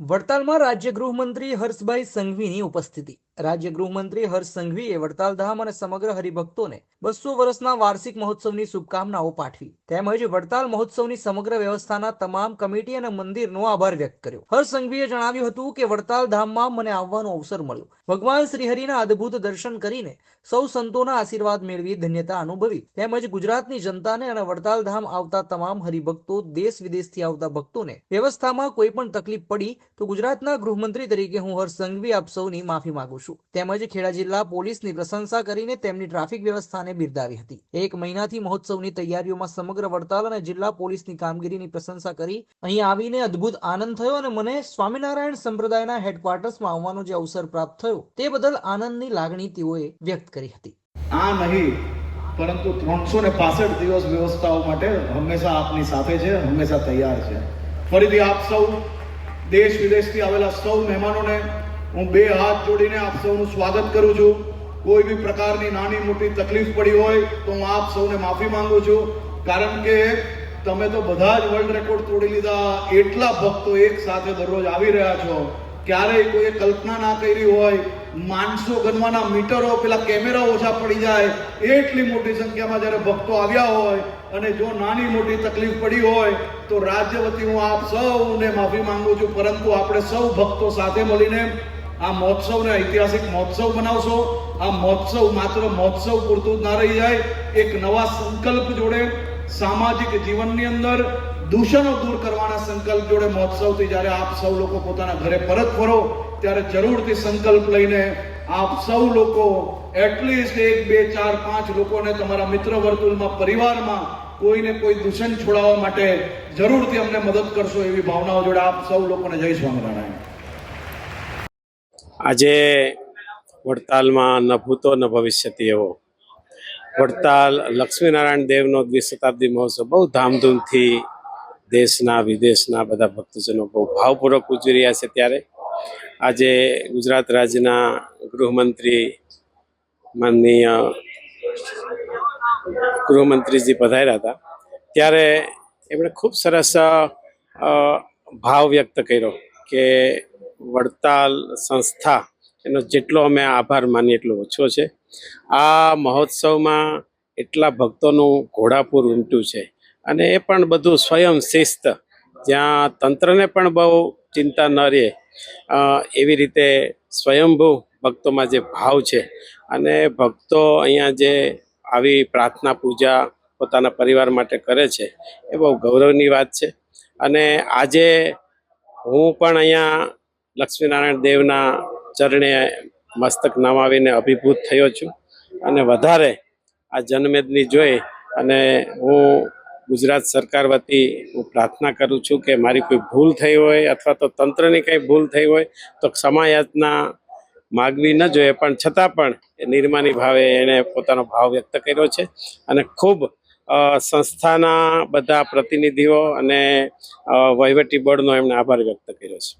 વડતાલમાં રાજ્ય ગૃહમંત્રી હર્ષભાઈ સંઘવીની ઉપસ્થિતિ. રાજ્ય ગૃહમંત્રી હર્ષ સંઘવીએ વડતાલ ધામ અને સમગ્ર હરિભક્તોને બસો વર્ષના વાર્ષિક મહોત્સવની શુભકામનાઓ પાઠવી. તેમજ વડતાલ મહોત્સવની સમગ્ર વ્યવસ્થાના તમામ કમિટી અને મંદિરનો આભાર વ્યક્ત કર્યો. હર્ષ સંઘવીએ જણાવ્યું હતું કે વડતાલ ધામમાં મને આવવાનો અવસર મળ્યો. ભગવાન શ્રીહરિના અદ્ભુત દર્શન કરીને સૌ સંતોના આશીર્વાદ મેળવી ધન્યતા અનુભવી. તેમજ ગુજરાતની જનતાને અને વડતાલ ધામ આવતા તમામ હરિભક્તો દેશ વિદેશથી આવતા ભક્તોને વ્યવસ્થામાં કોઈ પણ તકલીફ પડી તો ગુજરાતના ગૃહમંત્રી તરીકે હું હર્ષ આપ સૌની માફી માંગુ છું. તેમજ ખેડા જિલ્લા પોલીસની પ્રશંસા કરીને તેમની ટ્રાફિક વ્યવસ્થાને બિરદાવી હતી. એક મહિનાથી મહોત્સવની તૈયારીઓમાં સમગ્ર વડતાલ અને જિલ્લા પોલીસની કામગીરીની પ્રશંસા કરી અહીં આવીને અદ્ભુત આનંદ થયો અને મને સ્વામિનારાયણ સંપ્રદાયના હેડક્વાર્ટર્સમાં આવવાનો જે અવસર પ્રાપ્ત થયો તે બદલ આનંદની લાગણી તેઓએ વ્યક્ત કરી હતી. આ નહીં, પરંતુ ત્રણસો ને પાસઠ દિવસ વ્યવસ્થાઓ માટે હંમેશા આપની સાથે છે, હંમેશા તૈયાર છે. ફરીથી આપ સૌ દેશ વિદેશથી આવેલા સૌ મહેમાનોને હું બે હાથ જોડીને આપ સૌનું સ્વાગત કરું છું. કોઈ બી પ્રકારની નાની મોટી તકલીફ પડી હોય તો હું આપ સૌને માફી માંગુ છું. કારણ કે તમે તો બધા જ વર્લ્ડ રેકોર્ડ તોડી લીધા. એટલા ભક્તો એક સાથે દરરોજ આવી રહ્યા છો. ક્યારેય કોઈએ કલ્પના ના કરી હોય, માણસો ગણવાના મીટરો, પેલા કેમેરા ઓછા પડી જાય, એટલી મોટી સંખ્યામાં જ્યારે ભક્તો આવ્યા હોય અને જો નાની મોટી તકલીફ પડી હોય, તો રાજ્ય વતી હું આપ સૌને માફી માંગુ છું, પરંતુ આપણે સૌ ભક્તો સાથે મળીને આ મહોત્સવને ઐતિહાસિક મહોત્સવ બનાવશો આ મહોત્સવ માત્ર મહોત્સવ પૂરતું જ ના રહી જાય, એક નવા સંકલ્પ જોડે સામાજિક જીવનની અંદર દૂષણો દૂર કરવાના સંકલ્પ જોડે મહોત્સવથી જ્યારે આપ સૌ લોકો પોતાના ઘરે પરત ફરો, ત્યારે જરૂરથી સંકલ્પ લઈને આપ સૌ લોકો એટલીસ્ટ એક, બે, ચાર, પાંચ લોકોને તમારા મિત્ર વર્તુળમાં, પરિવારમાં કોઈને કોઈ દૂષણ છોડાવવા માટે જરૂરથી અમને મદદ કરશો એવી ભાવનાઓ જોડે આપ સૌ લોકોને જય સ્વામિનારાયણ. આજે વડતાલમાં ન ભૂતો ન ભવિષ્યથી એવો વડતાલ લક્ષ્મીનારાયણ દેવનો દ્વિશતાબ્દી મહોત્સવ બહુ ધામધૂમથી દેશના, વિદેશના બધા ભક્તજનો બહુ ભાવપૂર્વક ઉજવી રહ્યા છે ત્યારે. આજે ગુજરાત રાજ્યના ગૃહમંત્રી, માનનીય ગૃહમંત્રીજી પધાર્યા હતા. ત્યારે એમણે ખૂબ સરસ ભાવ વ્યક્ત કર્યો કે વડતાલ સંસ્થા એનો જેટલો અમે આભાર માનીએ એટલો ઓછો છે. આ મહોત્સવમાં એટલા ભક્તોનું ઘોડાપૂર ઉમટ્યું છે. અને એ પણ બધું સ્વયં શિસ્ત. જ્યાં તંત્રને પણ બહુ ચિંતા ન રહે એવી રીતે સ્વયંભૂ ભક્તોમાં જે ભાવ છે. અને ભક્તો અહીંયા જે આવી પ્રાર્થના પૂજા પોતાના પરિવાર માટે કરે છે, એ બહુ ગૌરવની વાત છે. અને આજે હું પણ અહીંયા લક્ષ્મીનારાયણ દેવના ચરણે મસ્તક નમાવીને અભિભૂત થયો છું. અને વધારે આ જનમેદની જોઈ અને હું ગુજરાત સરકાર વતી હું પ્રાર્થના કરું છું કે મારી કોઈ ભૂલ થઈ હોય અથવા તો તંત્રની કંઈ ભૂલ થઈ હોય તો ક્ષમાયાચના માગવી ન જોઈએ. પણ છતાં પણ એ નિર્માની ભાવે એણે પોતાનો ભાવ વ્યક્ત કર્યો છે. અને ખૂબ સંસ્થાના બધા પ્રતિનિધિઓ અને વહીવટી બોર્ડનો એમણે આભાર વ્યક્ત કર્યો છે.